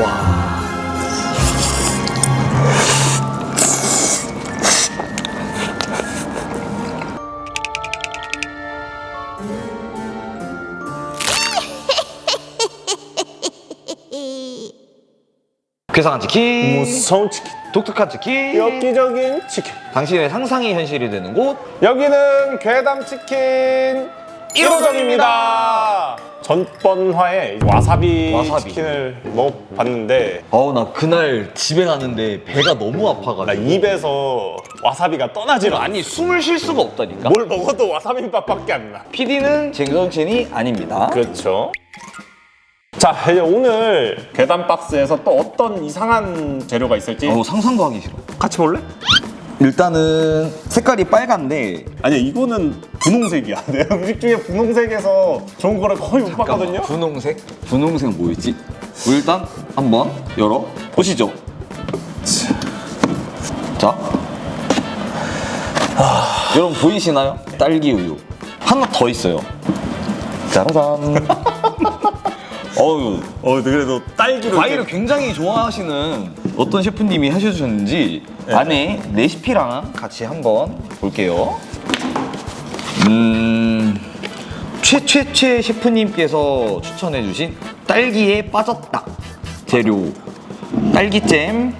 와. 괴상한 치킨, 무서운 치킨. 독특한 치킨, 엽기적인 치킨. 당신의 상상이 현실이 되는 곳. 여기는 괴담 치킨 1호점입니다. 전번화에 와사비, 와사비. 치킨을 먹어봤는데 어우 나 그날 집에 가는데 배가 너무 아파가지고 나 입에서 와사비가 떠나질 않아. 아니 숨을 쉴 수가 없다니까. 뭘 먹어도 와사비 맛밖에 안 나. PD는 쟁정친이 아닙니다. 그렇죠. 자, 이제 오늘 계단 박스에서 또 어떤 이상한 재료가 있을지 어 상상도 하기 싫어. 같이 볼래? 일단은 색깔이 빨간데 아니 이거는 분홍색이야. 내 음식 중에 분홍색에서 좋은 거를 거의 못 봤거든요. 분홍색? 분홍색 뭐였지? 일단 한번 열어 보시죠. 자, 여러분 보이시나요? 딸기 우유 하나 더 있어요. 짜라잔. 어유 어, 그래도 딸기로 과일을 이렇게- 굉장히 좋아하시는 어떤 셰프님이 하셔주셨는지 안에 레시피랑 같이 한번 볼게요. 음, 최최최 셰프님께서 추천해주신 딸기에 빠졌다 재료 딸기잼,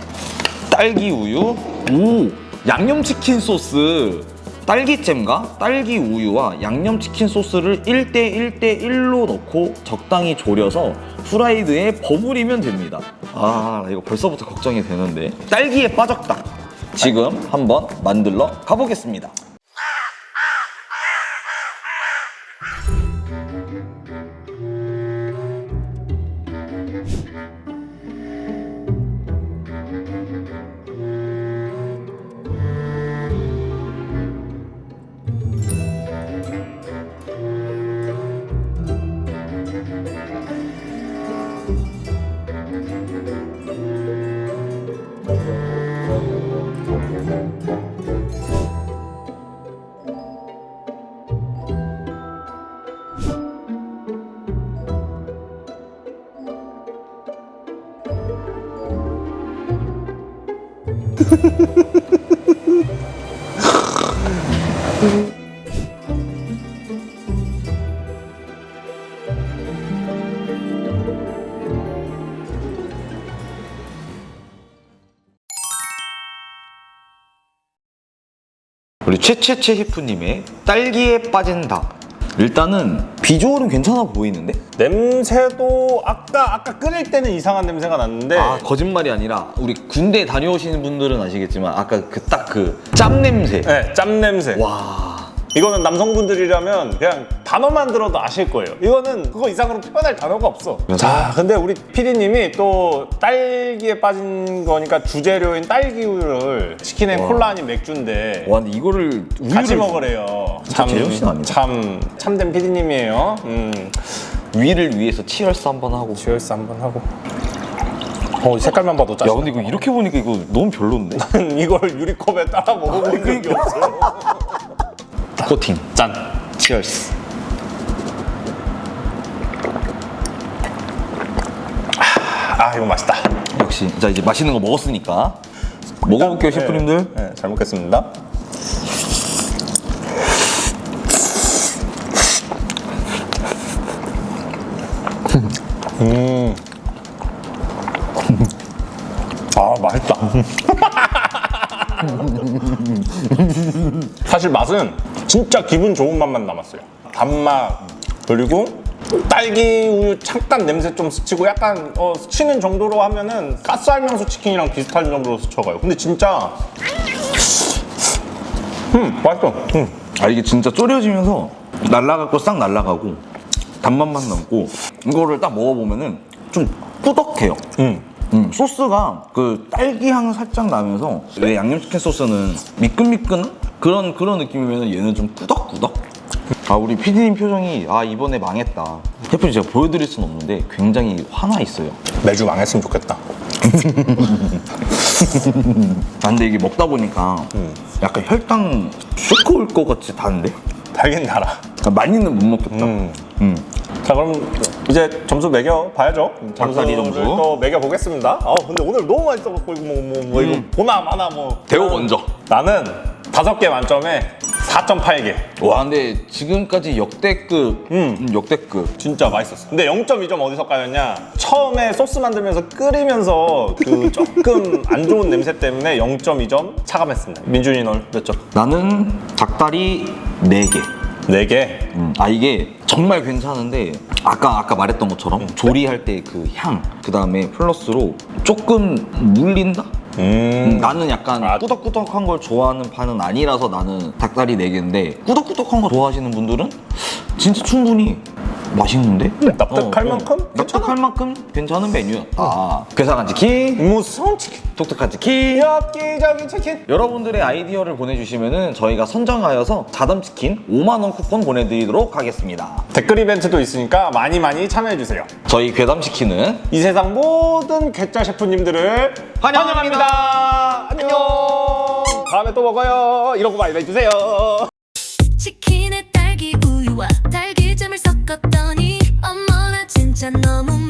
딸기 우유, 오 양념치킨 소스. 딸기잼과 딸기 우유와 양념치킨 소스를 1대 1대 1로 넣고 적당히 졸여서 후라이드에 버무리면 됩니다. 아, 나 이거 벌써부터 걱정이 되는데. 딸기에 빠졌다. 지금 한번 만들러 가보겠습니다. 우리 최최최 셰프님의 딸기에 빠진 닭. 일단은 비주얼은 괜찮아 보이는데? 냄새도 아까 아까 끓일 때는 이상한 냄새가 났는데 아 거짓말이 아니라 우리 군대 다녀오시는 분들은 아시겠지만 아까 그 딱 그 짬 냄새 네, 짬 냄새. 와 이거는 남성분들이라면 그냥 단어만 들어도 아실 거예요. 이거는 그거 이상으로 표현할 단어가 없어. 자, 근데 우리 PD님이 또 딸기에 빠진 거니까 주재료인 딸기 우유를 치킨에 와. 콜라 아닌 맥주인데 와 근데 이거를 우유를 같이 먹으래요. 제정신 아니다. 참 참된 PD님이에요. 음, 위를 위해서 치얼스 한번 하고 지얼스 한번 하고. 어, 이 색깔만 봐도 야 짜증. 근데 이거 이렇게 보니까 이거 너무 별론데 이걸 유리컵에 따라 먹어본 적이 없어. 코팅 짠. 치얼스 아, 이거 맛있다. 역시 자 이제 맛있는 거 먹었으니까 먹어볼게요 셰프님들 네, 네, 잘 먹겠습니다. 음. 아, 맛있다. 사실 맛은 진짜 기분 좋은 맛만 남았어요. 단맛 그리고 딸기 우유 잠깐 냄새 좀 스치고 약간 어, 스치는 정도로 하면은 가스알명수 치킨이랑 비슷한 정도로 스쳐가요. 근데 진짜 음 맛있어. 음. 아 이게 진짜 졸여지면서 날라가고 싹 날라가고 단맛만 남고 이거를 딱 먹어보면은 좀 꾸덕해요 음. 음, 소스가 그 딸기 향 살짝 나면서 왜 양념치킨 소스는 미끈미끈 그런 그런 느낌이면 얘는 좀 꾸덕꾸덕. 아 우리 피디님 표정이 아 이번에 망했다. 셰프님 제가 보여드릴 순 없는데 굉장히 화나 있어요. 매주 망했으면 좋겠다. 아 근데 이게 먹다 보니까 약간 혈당 쇼크 올것 같이 다는데? 달긴 달아. 아, 많이는 못 먹겠다. 음. 음. 자 그럼 이제 점수 매겨 봐야죠. 닭다리 점수를 점수. 또 매겨 보겠습니다. 아 근데 오늘 너무 맛있어 갖고 이거 뭐, 뭐, 뭐 이거 보나 마나 뭐. 대호 먼저. 나는 다섯 개 만점에 4.8개. 와 근데 지금까지 역대급 음, 역대급 진짜 맛있었어. 근데 0.2점 어디서 까였냐? 처음에 소스 만들면서 끓이면서 그 조금 안 좋은 냄새 때문에 0.2점 차감했습니다. 민준이 널 몇 점? 나는 닭다리 4개 4개. 음, 아 이게 정말 괜찮은데 아까 아까 말했던 것처럼 조리할 때 그 향, 그 다음에 플러스로 조금 물린다? 음, 음. 나는 약간 아. 꾸덕꾸덕한 걸 좋아하는 판은 아니라서 나는 닭다리 4개인데 꾸덕꾸덕한 거 좋아하시는 분들은 진짜 충분히 맛있는데? 납득할 만큼 납득할 만큼 괜찮은 메뉴였다 괴상한 치킨, 무서운 치킨. 독특한 치킨 엽기적인 치킨. 여러분들의 아이디어를 보내주시면 저희가 선정하여서 자담 치킨 5만 원 쿠폰 보내드리도록 하겠습니다 댓글 이벤트도 있으니까 많이 많이 참여해주세요. 저희 괴담 치킨은 이 세상 모든 괴짜 셰프님들을 환영합니다. 안녕. 다음에 또 먹어요. 이런 거 많이 해주세요. 섞었더니 어머나 진짜 너무